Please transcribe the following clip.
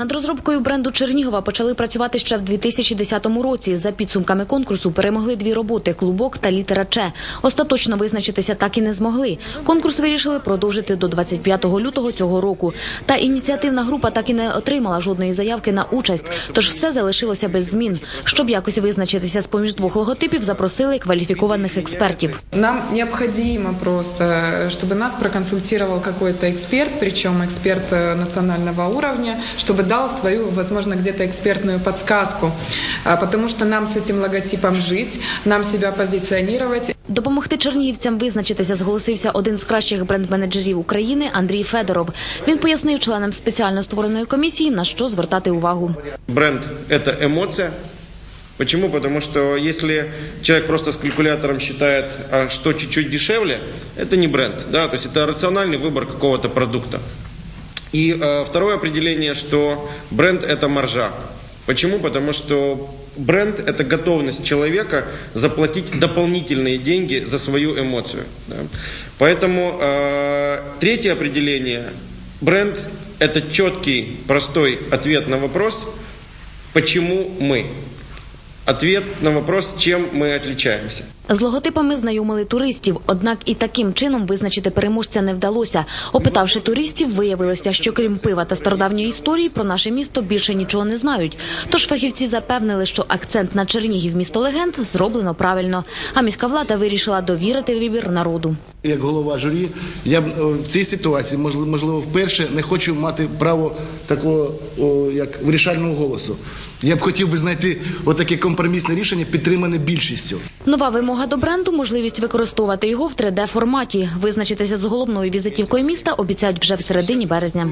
Над розробкою бренду Чернігова почали працювати ще в 2010 році. За підсумками конкурсу перемогли дві роботи клубок та літера Ч. Остаточно визначитися так і не змогли. Конкурс вирішили продовжити до 25 лютого цього року. Та ініціативна група так і не отримала жодної заявки на участь. Тож все залишилося без змін. Щоб якось визначитися з поміж двох логотипів, запросили кваліфікованих експертів. Нам необходимо просто, чтобы нас проконсультировал какой-то эксперт, причем эксперт э, национального уровня, чтобы дал свою, возможно, где-то экспертную подсказку, А, потому что нам с этим логотипом жить, нам себя позиционировать. Допомогти чернігівцям визначитися зголосився один з кращих бренд-менеджерів України Андрій Федоров. Він пояснив членам спеціально створеної комісії, на що звертати увагу. Бренд – это эмоция. Почему? Потому что если человек просто с калькулятором считает, а что чуть-чуть дешевле, это не бренд. Да? То есть это рациональный выбор какого-то продукта. И э, второе определение, что бренд – это маржа. Почему? Потому что бренд – это готовность человека заплатить дополнительные деньги за свою эмоцию. да. Поэтому э, третье определение – бренд – это четкий, простой ответ на вопрос «Почему мы?». Ответ на вопрос, чем мы отличаемся. З логотипами знайомили туристів, однак і таким чином визначити переможця не вдалося. Опитавши туристів, виявилося, що крім пива та стародавньої історії про наше місто більше нічого не знають. Тож фахівці запевнили, що акцент на Чернігів місто легенд зроблено правильно. А міська влада вирішила довірити вибір народу. Як голова журі, я е, в цій ситуації, можливо, вперше не хочу мати право такого о, як вирішального голосу. Я б хотів би знайти отаке компромісне рішення, підтримане більшістю. Нова вимога до бренду можливість використовувати його в 3D форматі. Визначитися з головною візитівкою міста обіцяють вже в середині березня.